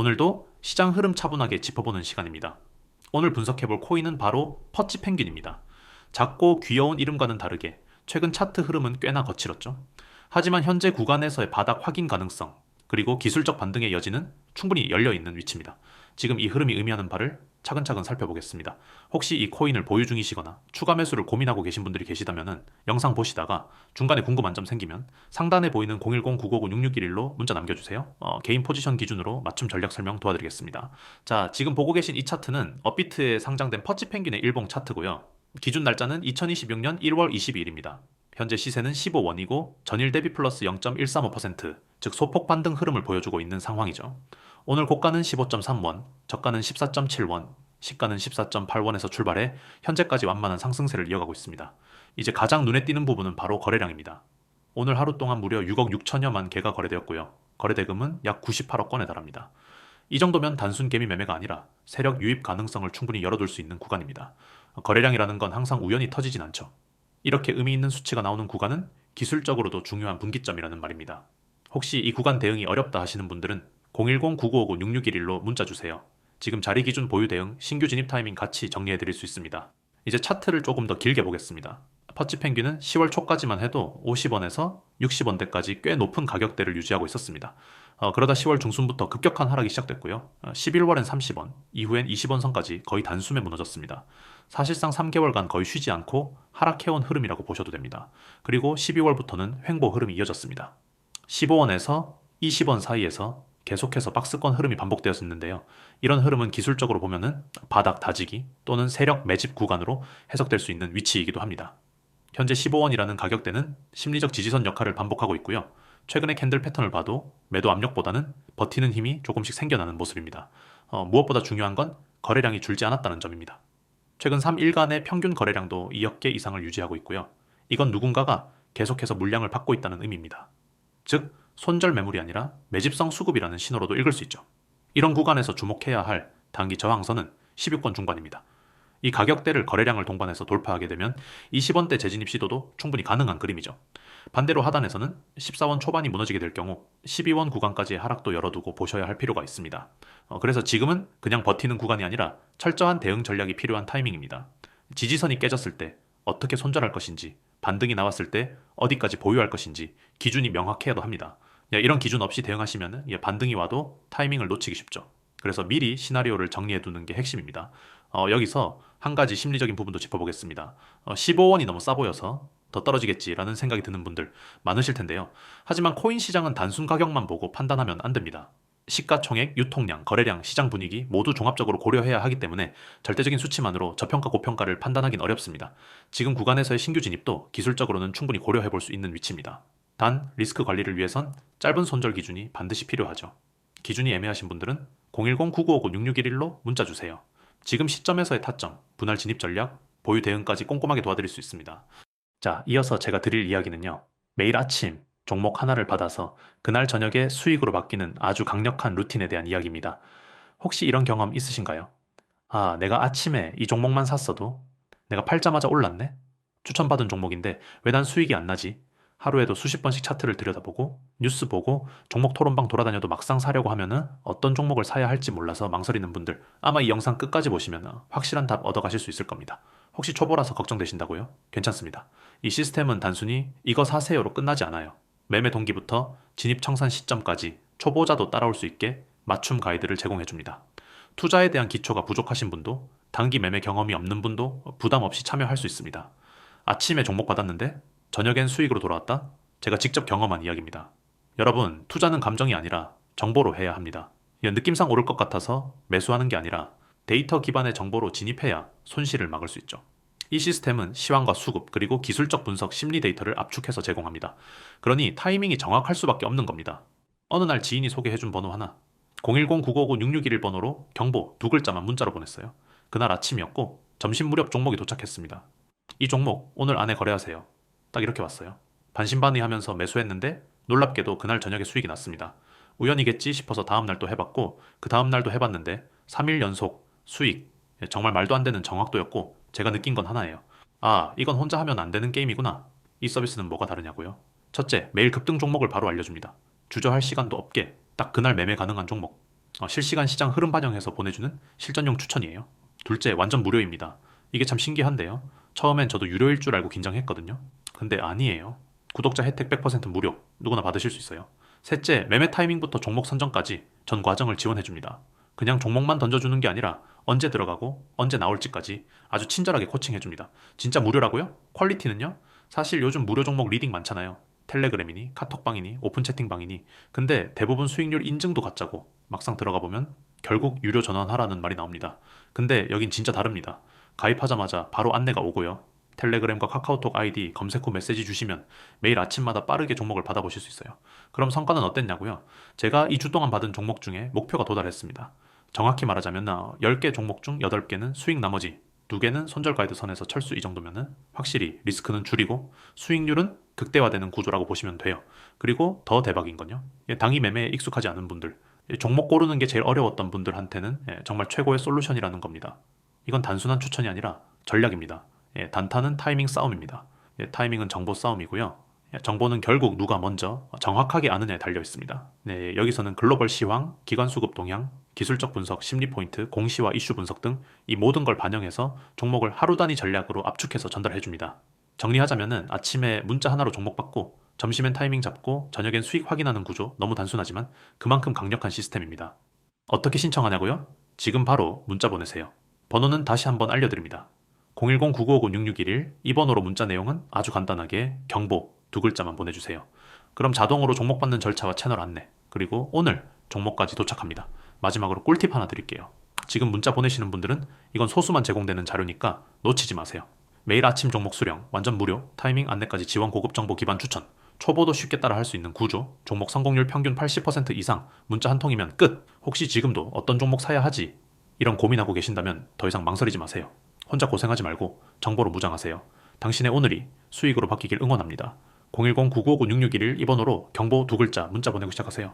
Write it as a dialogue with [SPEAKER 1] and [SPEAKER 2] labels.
[SPEAKER 1] 오늘도 시장 흐름 차분하게 짚어보는 시간입니다. 오늘 분석해볼 코인은 바로 퍼치 펭귄입니다. 작고 귀여운 이름과는 다르게 최근 차트 흐름은 꽤나 거칠었죠. 하지만 현재 구간에서의 바닥 확인 가능성, 그리고 기술적 반등의 여지는 충분히 열려 있는 위치입니다. 지금 이 흐름이 의미하는 바를 차근차근 살펴보겠습니다. 혹시 이 코인을 보유 중이시거나 추가 매수를 고민하고 계신 분들이 계시다면 영상 보시다가 중간에 궁금한 점 생기면 상단에 보이는 010-959-6611로 문자 남겨주세요. 어, 개인 포지션 기준으로 맞춤 전략 설명 도와드리겠습니다. 자, 지금 보고 계신 이 차트는 업비트에 상장된 퍼치 펭귄의 일봉 차트고요. 기준 날짜는 2026년 1월 22일입니다. 현재 시세는 15원이고 전일 대비 플러스 0.135%, 즉 소폭 반등 흐름을 보여주고 있는 상황이죠. 오늘 고가는 15.3원, 저가는 14.7원, 시가는 14.8원에서 출발해 현재까지 완만한 상승세를 이어가고 있습니다. 이제 가장 눈에 띄는 부분은 바로 거래량입니다. 오늘 하루 동안 무려 6억 6천여만 개가 거래되었고요. 거래 대금은 약 98억 건에 달합니다. 이 정도면 단순 개미 매매가 아니라 세력 유입 가능성을 충분히 열어둘 수 있는 구간입니다. 거래량이라는 건 항상 우연히 터지진 않죠. 이렇게 의미 있는 수치가 나오는 구간은 기술적으로도 중요한 분기점이라는 말입니다. 혹시 이 구간 대응이 어렵다 하시는 분들은 010-9959-6611로 문자 주세요. 지금 자리 기준 보유 대응, 신규 진입 타이밍 같이 정리해 드릴 수 있습니다. 이제 차트를 조금 더 길게 보겠습니다. 퍼치 펭귄은 10월 초까지만 해도 50원에서 60원대까지 꽤 높은 가격대를 유지하고 있었습니다. 어, 그러다 10월 중순부터 급격한 하락이 시작됐고요. 어, 11월엔 30원, 이후엔 20원 선까지 거의 단숨에 무너졌습니다. 사실상 3개월간 거의 쉬지 않고 하락해온 흐름이라고 보셔도 됩니다. 그리고 12월부터는 횡보 흐름이 이어졌습니다. 15원에서 20원 사이에서 계속해서 박스권 흐름이 반복되었는데요. 이런 흐름은 기술적으로 보면은 바닥 다지기 또는 세력 매집 구간으로 해석될 수 있는 위치이기도 합니다. 현재 15원이라는 가격대는 심리적 지지선 역할을 반복하고 있고요. 최근의 캔들 패턴을 봐도 매도 압력보다는 버티는 힘이 조금씩 생겨나는 모습입니다. 어, 무엇보다 중요한 건 거래량이 줄지 않았다는 점입니다. 최근 3일간의 평균 거래량도 2억 개 이상을 유지하고 있고요. 이건 누군가가 계속해서 물량을 받고 있다는 의미입니다. 즉, 손절 매물이 아니라 매집성 수급이라는 신호로도 읽을 수 있죠. 이런 구간에서 주목해야 할 단기 저항선은 16권 중반입니다. 이 가격대를 거래량을 동반해서 돌파하게 되면 20원대 재진입 시도도 충분히 가능한 그림이죠. 반대로 하단에서는 14원 초반이 무너지게 될 경우 12원 구간까지의 하락도 열어두고 보셔야 할 필요가 있습니다. 어, 그래서 지금은 그냥 버티는 구간이 아니라 철저한 대응 전략이 필요한 타이밍입니다. 지지선이 깨졌을 때 어떻게 손절할 것인지, 반등이 나왔을 때 어디까지 보유할 것인지 기준이 명확해야도 합니다. 이런 기준 없이 대응하시면 반등이 와도 타이밍을 놓치기 쉽죠. 그래서 미리 시나리오를 정리해 두는 게 핵심입니다. 어, 여기서 한 가지 심리적인 부분도 짚어보겠습니다. 어, 15원이 너무 싸 보여서 더 떨어지겠지라는 생각이 드는 분들 많으실 텐데요. 하지만 코인 시장은 단순 가격만 보고 판단하면 안 됩니다. 시가총액, 유통량, 거래량, 시장 분위기 모두 종합적으로 고려해야 하기 때문에 절대적인 수치만으로 저평가 고평가를 판단하긴 어렵습니다. 지금 구간에서의 신규 진입도 기술적으로는 충분히 고려해 볼 수 있는 위치입니다. 단 리스크 관리를 위해선 짧은 손절 기준이 반드시 필요하죠. 기준이 애매하신 분들은 010-9959-6611로 문자 주세요. 지금 시점에서의 타점, 분할 진입 전략, 보유 대응까지 꼼꼼하게 도와드릴 수 있습니다. 자, 이어서 제가 드릴 이야기는요. 매일 아침 종목 하나를 받아서 그날 저녁에 수익으로 바뀌는 아주 강력한 루틴에 대한 이야기입니다. 혹시 이런 경험 있으신가요? 아, 내가 아침에 이 종목만 샀어도 내가 팔자마자 올랐네? 추천받은 종목인데 왜 난 수익이 안 나지? 하루에도 수십 번씩 차트를 들여다보고 뉴스 보고 종목 토론방 돌아다녀도 막상 사려고 하면은 어떤 종목을 사야 할지 몰라서 망설이는 분들 아마 이 영상 끝까지 보시면 확실한 답 얻어가실 수 있을 겁니다. 혹시 초보라서 걱정되신다고요? 괜찮습니다. 이 시스템은 단순히 이거 사세요로 끝나지 않아요. 매매 동기부터 진입 청산 시점까지 초보자도 따라올 수 있게 맞춤 가이드를 제공해 줍니다. 투자에 대한 기초가 부족하신 분도 단기 매매 경험이 없는 분도 부담 없이 참여할 수 있습니다. 아침에 종목 받았는데 저녁엔 수익으로 돌아왔다? 제가 직접 경험한 이야기입니다. 여러분, 투자는 감정이 아니라 정보로 해야 합니다. 느낌상 오를 것 같아서 매수하는 게 아니라 데이터 기반의 정보로 진입해야 손실을 막을 수 있죠. 이 시스템은 시황과 수급 그리고 기술적 분석 심리 데이터를 압축해서 제공합니다. 그러니 타이밍이 정확할 수밖에 없는 겁니다. 어느 날 지인이 소개해준 번호 하나 010-959-6611 번호로 경보 두 글자만 문자로 보냈어요. 그날 아침이었고 점심 무렵 종목이 도착했습니다. 이 종목 오늘 안에 거래하세요. 딱 이렇게 왔어요. 반신반의하면서 매수했는데 놀랍게도 그날 저녁에 수익이 났습니다. 우연이겠지 싶어서 다음날 또 해봤고 그 다음날도 해봤는데 3일 연속 수익 정말 말도 안 되는 정확도였고 제가 느낀 건 하나예요. 아 이건 혼자 하면 안 되는 게임이구나. 이 서비스는 뭐가 다르냐고요? 첫째 매일 급등 종목을 바로 알려줍니다. 주저할 시간도 없게 딱 그날 매매 가능한 종목. 어, 실시간 시장 흐름 반영해서 보내주는 실전용 추천이에요. 둘째, 완전 무료입니다. 이게 참 신기한데요. 처음엔 저도 유료일 줄 알고 긴장했거든요. 근데 아니에요. 구독자 혜택 100% 무료. 누구나 받으실 수 있어요. 셋째, 매매 타이밍부터 종목 선정까지 전 과정을 지원해줍니다. 그냥 종목만 던져주는 게 아니라 언제 들어가고 언제 나올지까지 아주 친절하게 코칭해줍니다. 진짜 무료라고요? 퀄리티는요? 사실 요즘 무료 종목 리딩 많잖아요. 텔레그램이니 카톡방이니 오픈 채팅방이니 근데 대부분 수익률 인증도 가짜고 막상 들어가 보면 결국 유료 전환하라는 말이 나옵니다. 근데 여긴 진짜 다릅니다. 가입하자마자 바로 안내가 오고요. 텔레그램과 카카오톡 아이디 검색 후 메시지 주시면 매일 아침마다 빠르게 종목을 받아보실 수 있어요. 그럼 성과는 어땠냐고요? 제가 2주 동안 받은 종목 중에 목표가 도달했습니다. 정확히 말하자면 나 10개 종목 중 8개는 수익 나머지 2개는 손절 가이드 선에서 철수 이 정도면은 확실히 리스크는 줄이고 수익률은 극대화되는 구조라고 보시면 돼요. 그리고 더 대박인 건요. 예, 당이 매매에 익숙하지 않은 분들, 예, 종목 고르는 게 제일 어려웠던 분들한테는 예, 정말 최고의 솔루션이라는 겁니다. 이건 단순한 추천이 아니라 전략입니다. 예, 단타는 타이밍 싸움입니다. 예, 타이밍은 정보 싸움이고요. 예, 정보는 결국 누가 먼저 정확하게 아느냐에 달려 있습니다. 네, 여기서는 글로벌 시황, 기관 수급 동향, 기술적 분석, 심리 포인트, 공시와 이슈 분석 등 이 모든 걸 반영해서 종목을 하루 단위 전략으로 압축해서 전달해 줍니다. 정리하자면은 아침에 문자 하나로 종목 받고 점심엔 타이밍 잡고 저녁엔 수익 확인하는 구조 너무 단순하지만 그만큼 강력한 시스템입니다. 어떻게 신청하냐고요? 지금 바로 문자 보내세요. 번호는 다시 한번 알려드립니다. 010-9959-6611이 번호로 문자 내용은 아주 간단하게 경보 두 글자만 보내주세요. 그럼 자동으로 종목 받는 절차와 채널 안내 그리고 오늘 종목까지 도착합니다. 마지막으로 꿀팁 하나 드릴게요. 지금 문자 보내시는 분들은 이건 소수만 제공되는 자료니까 놓치지 마세요. 매일 아침 종목 수령, 완전 무료, 타이밍 안내까지 지원 고급 정보 기반 추천, 초보도 쉽게 따라 할 수 있는 구조, 종목 성공률 평균 80% 이상, 문자 한 통이면 끝! 혹시 지금도 어떤 종목 사야 하지? 이런 고민하고 계신다면 더 이상 망설이지 마세요. 혼자 고생하지 말고 정보로 무장하세요. 당신의 오늘이 수익으로 바뀌길 응원합니다. 010-9959-6611 이번호로 경보 두 글자 문자 보내고 시작하세요.